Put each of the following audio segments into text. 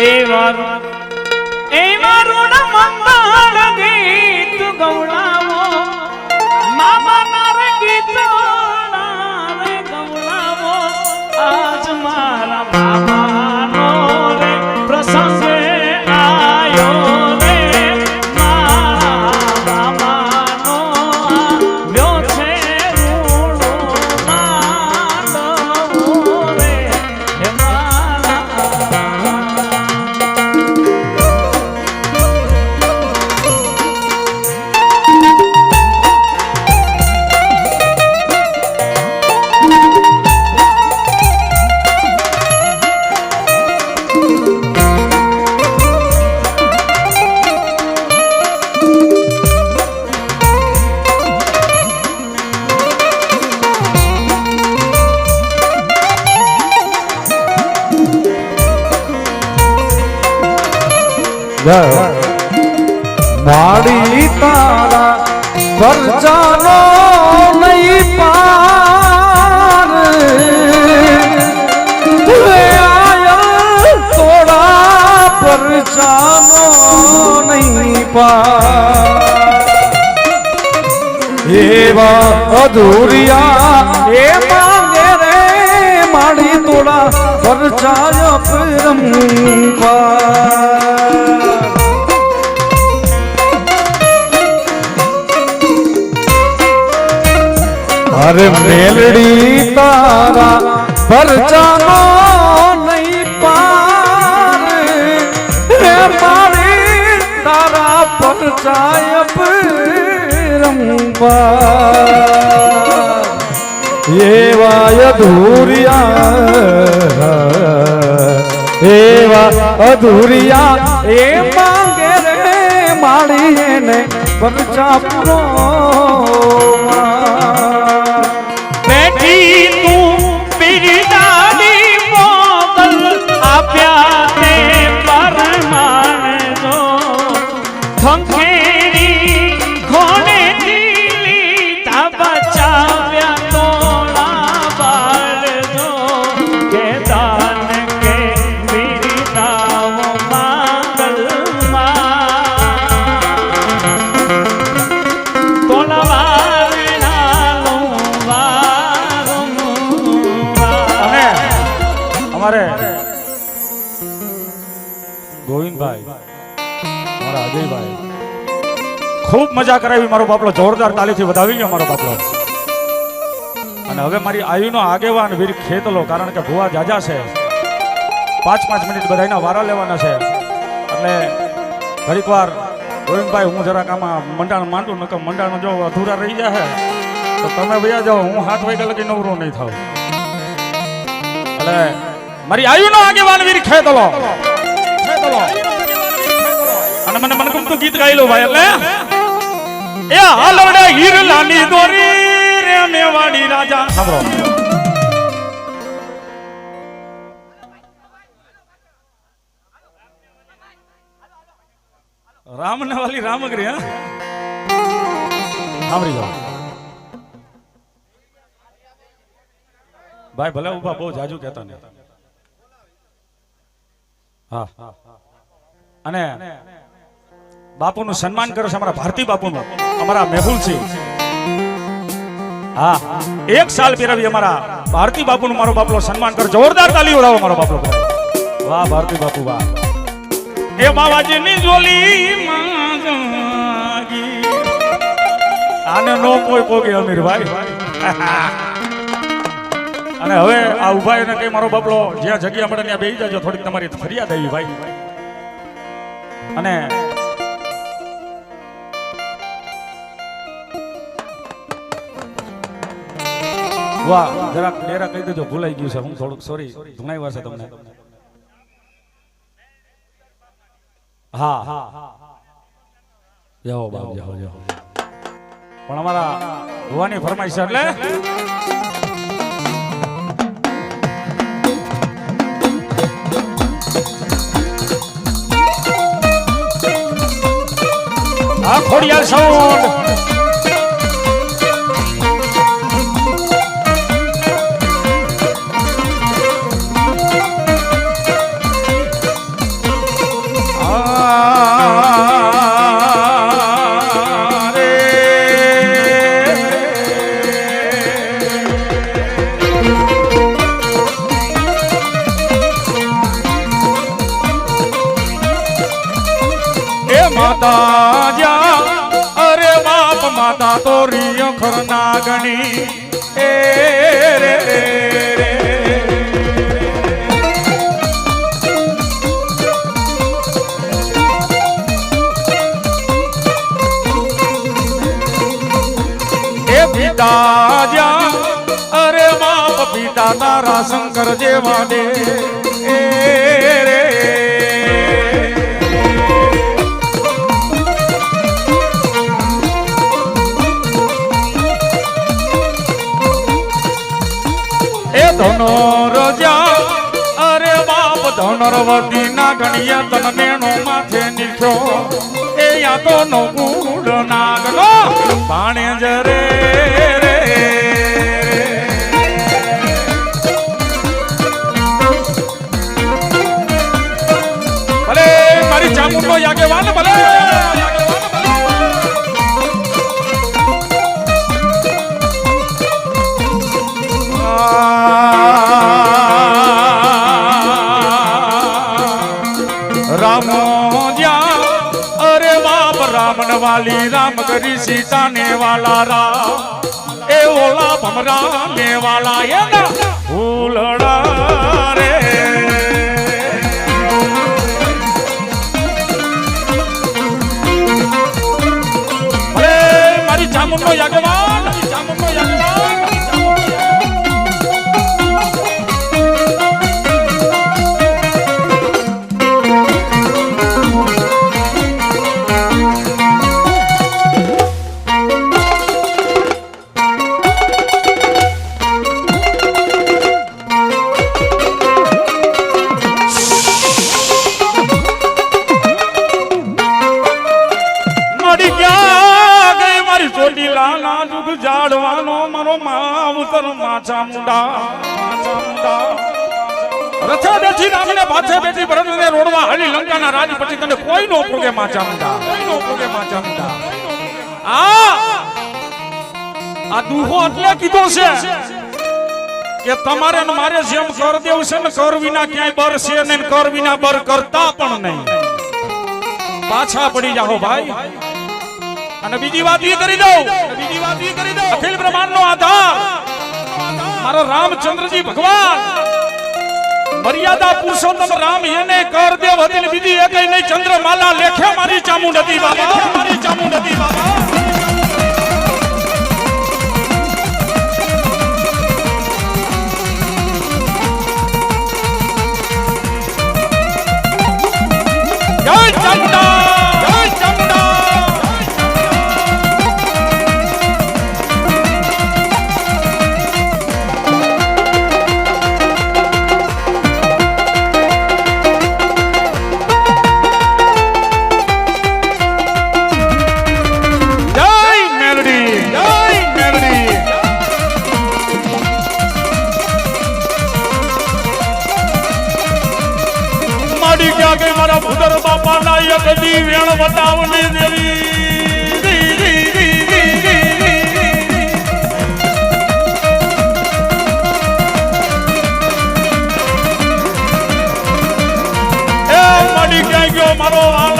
એ મારું એ મારું મંગળ ગીત ગૌડાવો મામા નારે ગીત નારે ગૌડાવો આજ મારા મામાનો માડી તારા પરજાનો નહીં પાર. તોડા પરજાનો નહીં પાર. એવા અધૂરિયા એ માંગે રે માડી તોડા પરજાય પરંપાર અરે મેલડી તારા પરચાનો નહીં પાર. રે મારી તારા પરચાય રંબા એવા અધૂરિયા એવા અધૂરિયા, એ માંગે રે માળી એને પરચા પૂરો. મજા કરાવી, મારો બાપલો જોરદાર તાલીથી વધાવી ગયો, મારો બાપલો અને હવે મારી આયુનો આગેવાન વીર ખેતલો, કારણ કે ભુવા જાજા છે. પાંચ પાંચ મિનિટ બધાના વારા લેવાના છે. એટલે ઘડીક વાર ગોવિંદભાઈ, હું જરાક આમાં મંડાણ માંડું, નકર મંડાણ જો અધૂરા રહી જાય તો તમે ભૈયા જાઓ, હું હાથ વાગ્યા લગી નવરો નહીં થાવ એટલે મારી આયુનો આગેવાન વીર ખેતલો. ખેતલો. અને મને મનગમતું ગીત ગાઈ લો ભાઈ, એટલે એ હાલડે હીરલાની દોરી રે મેવાડી રાજા. સાંભળો. રામ ને વાલી રામગરી હા? સાંભળી જાઓ. ભાઈ ભલે ઊભા બહુ જાજુ કહેતા નહીં. હા. અને બાપુનું સન્માન કરો છે, અમારા ભારતી બાપુનું. અમારા મેહુલસિંહ હા. એક સાલ પહેરાવી અમારા ભારતી બાપુનું મારો બાપલો સન્માન કરો. જોરદાર તાલી ઉડાવો મારો બાપલો વાહ, ભારતી બાપુ, વાહ. એ બાવાજીની જોલી. આને નો કોઈ પોગે અમીર ભાઈ. અને હવે આ ઊભા એને કઈ મારો બાપલો જ્યાં જગ્યા મળે ત્યાં બેસી જાજો. થોડીક તમારી ફરિયાદ આવી, ભાઈ. અને વાહ, જરાક ડેરા કહી દેજો, ભૂલાઈ ગયું છે, હું થોડુંક સોરી ધુણાવ્યા છે તમને. હા જાઓ બાપ, જાઓ જાઓ. પણ અમારા ભુવાની ફરમાઈશ છે એટલે? આ ખોડિયાર સાઉન્ડ શંકર એ ધનો રજા, અરે બાપ ધનરવતી ના ગણિયા તન નેણો માથે નીખ્યો એ યા તો નો ગુડ નાગનો. પાણે જરે રે. રામ કરી સીતા ને વાલા રામ. એ ઓલા ભમરા ને વાલા એના ભૂલડા રે. મારી જામુન નો મારી તને કોઈ નો પોગે માછા મુંડા. કોઈ નો પોગે માછા મુંડા. આ આ દુહો એટલે કે તમારે ને મારે જેમ કર દેવું છે ને કર વિના ક્યાંય બર છે ને કર વિના બર કરતા પણ નહીં. પાછા પડી જાઓ ભાઈ. અને બીજી વાત એ કરી દઉં. બીજી વાત એ કરી દઉં અખિલ બ્રહ્માંડ નો આધાર. મારો રામચંદ્રજી ભગવાન. મર્યાદા પુરુષોત્તમ રામ એને કર દેવ હતી ને એ કઈ નહીં. ચંદ્રમાલા લેખે મારી ચામુંડ હતી, બાબા. મારી ચામુંડ નથી બાબા. જય મારો વાલા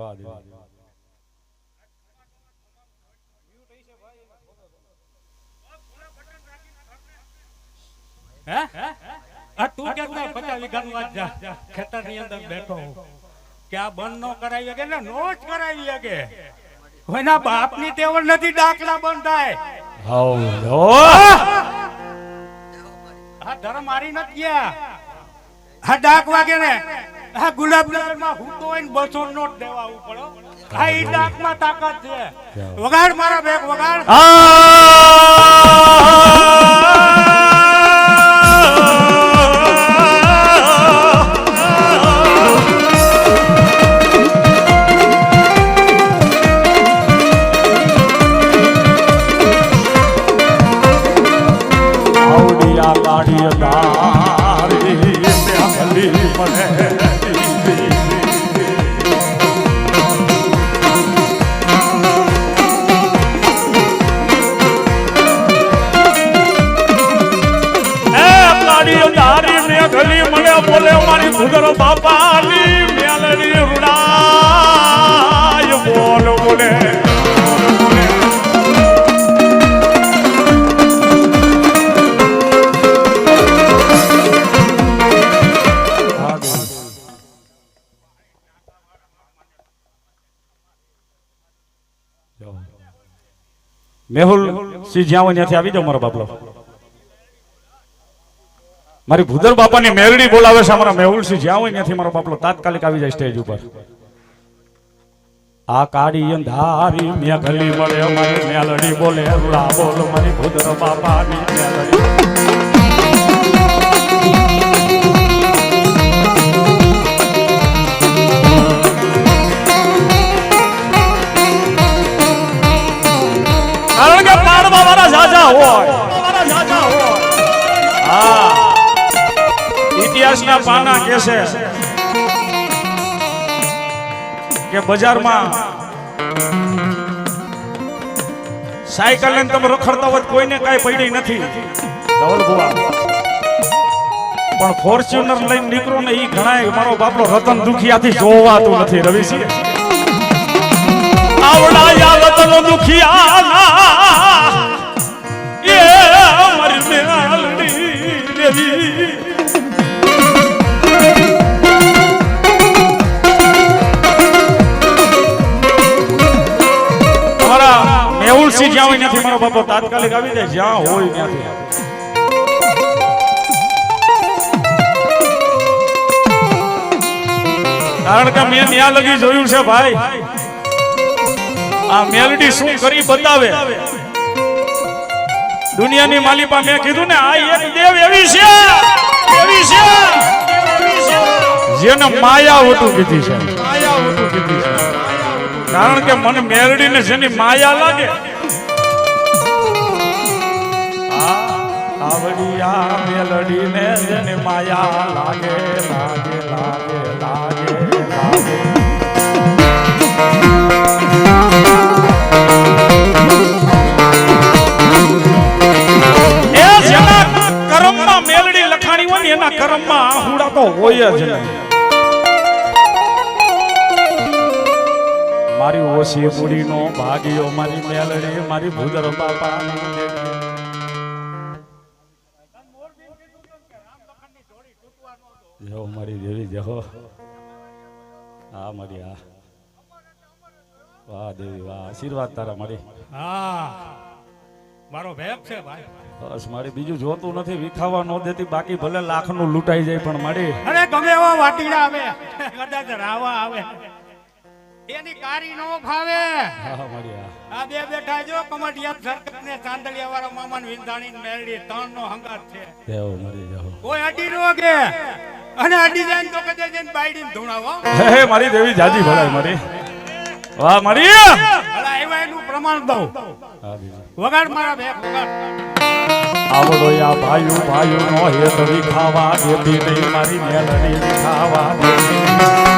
વાહ દેવા આ તું કેમ ના પચાસ જા ખેતરની અંદર બેઠો કે આ બંધ નો કરાવી શકે ને નો જ કરાવી શકે. કોઈના બાપની તેવડ નથી ડાકલા બંધ થાય. ધર્મ મારી નથી ગયા. ડાક વાગે ને. આ ગુલાબમાં હું તો ને બસો નોટ દેવા પડો. આ ઈ ડાકમાં તાકાત છે. વગાડ મારા બેગ વગાડ. મેહુલ સિંહ જ્યાં હોય ત્યાંથી આવી જાઓ મારો બાપલો. મારી ભૂદર બાપાની મેરડી બોલાવે છે અમારા મેહુલ સિંહ જ્યાં હોય ત્યાંથી મારો બાપલો તાત્કાલિક આવી જાય સ્ટેજ ઉપર. આ કાળી અંધારી મેઘલી મળે મારી મેલડી બોલે બોલ મારી ભૂદર બાપાની મેલડી. છે. કે બજારમાં સાયકલ ને તમે રખડતા હોય કોઈને કઈ પડી નથી. પણ ફોર્ચ્યુનર લઈને નીકળો ને એ ઘણા મારો બાપલો રતન દુખિયાથી જોવાતું નથી રવિસિંહ આવડાયા રતન દુખિયાના. તમારા જ્યાં હોય ત્યાંથી મારો બાપો તાત્કાલિક આવી જાય જ્યાં હોય ત્યાંથી. કારણ કે મેં ત્યાં લગી જોયું છે ભાઈ આ મેલડી શું કરી બતાવે? દુનિયાની માલિપા મેં કીધું ને આ એક દેવ એવી છે એવી છે. જેને માયા હોતું કીધી છે. કારણ કે મને મેલડીને જેની માયા લાગે આવડિયા મેલડીને જેની માયા લાગે લાગે લાગે લાગે લાગે. મેલડી એના કર્મમાં હોય જ મારી ઓછી બુડીનો ભાગ્યો, મારી મેલડી, મારી ભૂદર બાપાની દેવી. મારી દેવી જહો હા મારી હા. વાહ દેવી વાહ. આશીર્વાદ તારા મારી હા. મારો ભેપ છે ભાઈ. બસ મારી બીજું જોતું નથી વિખાવા ન દેતી બાકી ભલે લાખનું લૂંટાઈ જાય પણ મારી. અરે ગમે એવા વાટીડા આવે. કદાચ રાવા આવે. એની કારી નો ભાવે હા મારી આ બે બેઠા જો કમડિયા સરકત ને ચાંદલિયા વાળા મામા વિંધાણી મેળડી ત્રણ નો હંગાત છે. દેવ મારી જાવ કોઈ અડી નો કે અને આ ડિઝાઇન તો કદાચ જઈને બાયડી ને ધૂણાવો હે. મારી દેવી જાજી ભલાય મારી. વાહ મારી. ભલા એવા એનું પ્રમાણ દઉં. વગાડ મારા બે વગાડ. આવડો યા ભાઈઓ ભાઈઓ નો હેત વિખાવા દેતી નહીં મારી મેલડી વિખાવા દેતી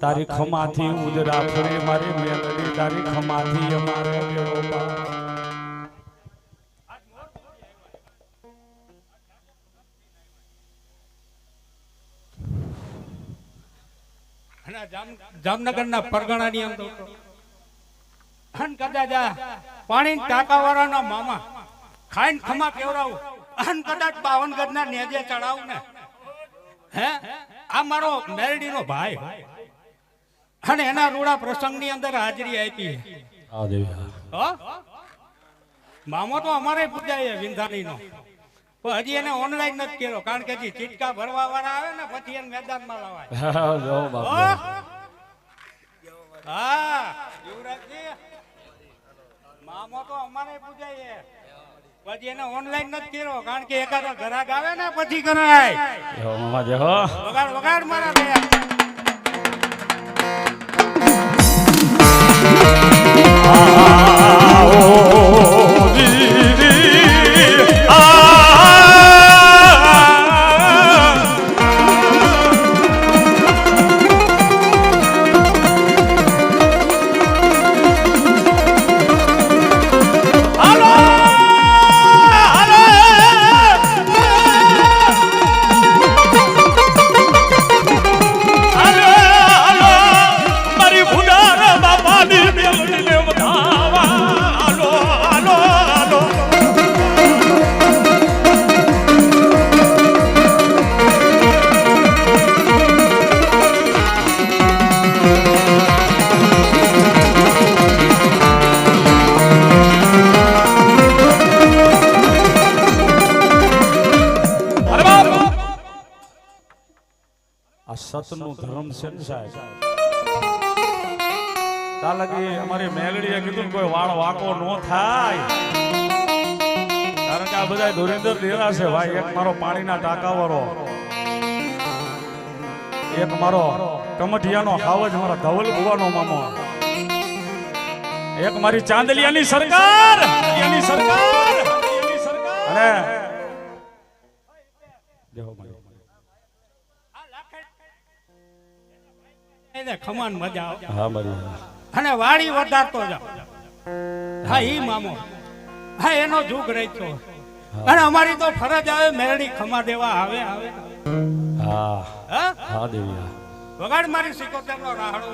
તારી ખમાથી ઉજરા ફરે મારી મેલડી તારી ખમાથી અમારે બેડો જામનગરના પરગણાની અંદર અન કદાચ પાણી ટાંકાવાળાના મામા. ખાઈને ખમા કેવડાવું અન કદાચ બાવન ગજના નેજે ચડાવું ને. હે? આ મારો મેરડીનો ભાઈ. અને એના રૂડા પ્રસંગની અંદર હાજરી આપી. મામો તો અમારે પૂજાય વિંધાણીનો પણ હજી એને ઓનલાઈન નથી કર્યો કારણ કે હજી ચીટકા ભરવા વાળા આવે ને પછી એને મેદાનમાં લાવાય. હા, યુવરાજજી મામો તો અમારે પૂજાય પછી એને ઓનલાઈન નથી કર્યો કારણ કે એકાદા ઘરાક આવે ને પછી કરાય. વગાડ વગાડ મારા ભૈયા સતનું ધર્મ છે ને સાહેબ તાલકી અમારી મેલડીએ કીધું કોઈ વાળ વાકો નો થાય. કારણ કે આ બધા ધોરીંદર ડેરા છે ભાઈ. એક મારો પાણીના ટાંકા વાળો. એક મારો કમઠિયાનો હાવજ મારા ધવલ ભુવાનો મામો. એક મારી ચાંદલિયાની સરકાર. એની સરકાર. એની સરકાર અને જય હો મારી. એને ખમાન મજા આવે. હા મારી અને વાડી વધારતો જાવ હા ઈ મામો. હા એનો જુગ રહેતો અને અમારી તો ફરજ આવે મેરડી ખમા દેવા આવે આવે. હા. હા? દેવી વગાડ મારી સિકોતેર નો રાહડો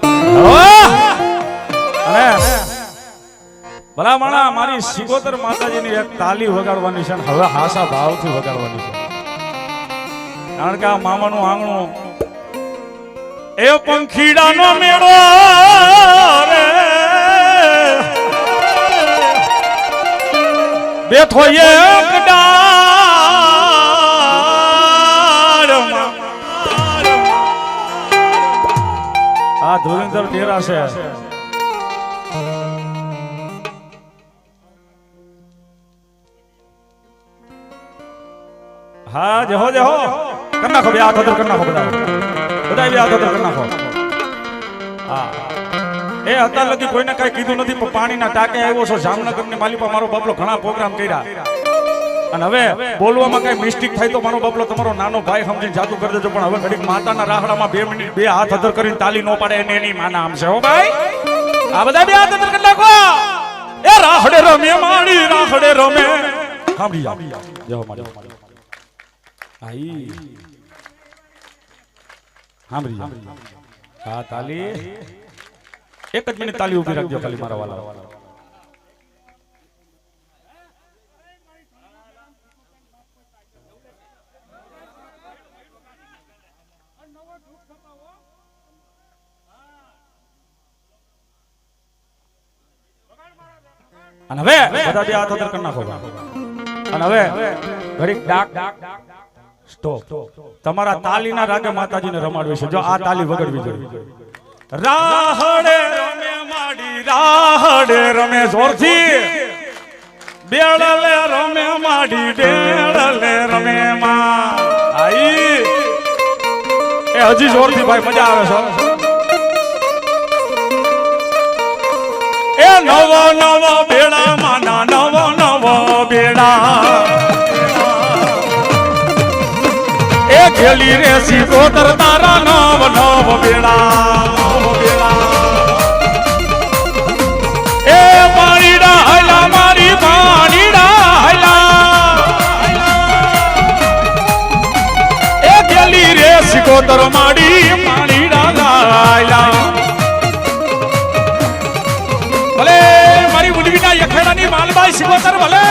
અરે! ભલા માણા મારી સિગોતર માતાજીની એક તાલી વગાડવાની છે હવે હાસા ભાવથી વગાડવાની છે. કારણ કે આ મામાનું આંગણું એ પંખીડાનો મેળો રે. બેઠો એક. આ ધુરિંદર ડેરા છે. હા જહો જહો કરના ખબર આ હાથ કરના કર નાખો બધા બે હાથ અદર નાખો. હા. એ અત્યાર લગી કોઈને કઈ કીધું નથી, પણ પાણીના ટાંકે આવ્યો છો. જામનગરની માલિપા મારો બાપલો ઘણા પ્રોગ્રામ કર્યા. અને હવે બોલવામાં કઈ મિસ્ટેક થાય તો મારો બાપલો તમારો નાનો ભાઈ સમજીને જાદુ કરી દેજો. પણ હવે ઘડીક માતાના રાહડામાં બે મિનિટ, બે હાથ અધર કરીને તાલી ન પાડે એને એની માના આમ છે હો ભાઈ. આ બધા બે હાથ અધર કરી નાખો. એ રાહડે રમે માણી રાહડે રમે. સાંભળી જાઓ હો માડી આઈ. સાંભળી હા તાલી. એક જ મિનિટ તાલી ઊભી રાખજો ખાલી મારા વાલા. અને હવે બધા બે હાથ અદર કરી નાખો અને હવે. ઘડીક ડાક. સ્ટોપ તમારા તાલીના રાગે માતાજીને રમાડવી છે. જો આ તાલી વગડવી જોઈએ. રાહડે રમે માડી રાહડે રમે જોરથી. બેળલે રમે માડી બેળલે રમે માં. આઈ. એ હજી જોરથી ભાઈ મજા આવે છે. એ નવો નવો ખેલી રે સિકોતર તારા નવ નવ બેડા એ પાણીડા હલા, મારી પાણીડા હલા. એ ખેલી રે સિકોતર માડી પાણીડા લાયલા. ભલે મારી મુલવીના યખેડાની માલબાઈ સિકોતર ભલે.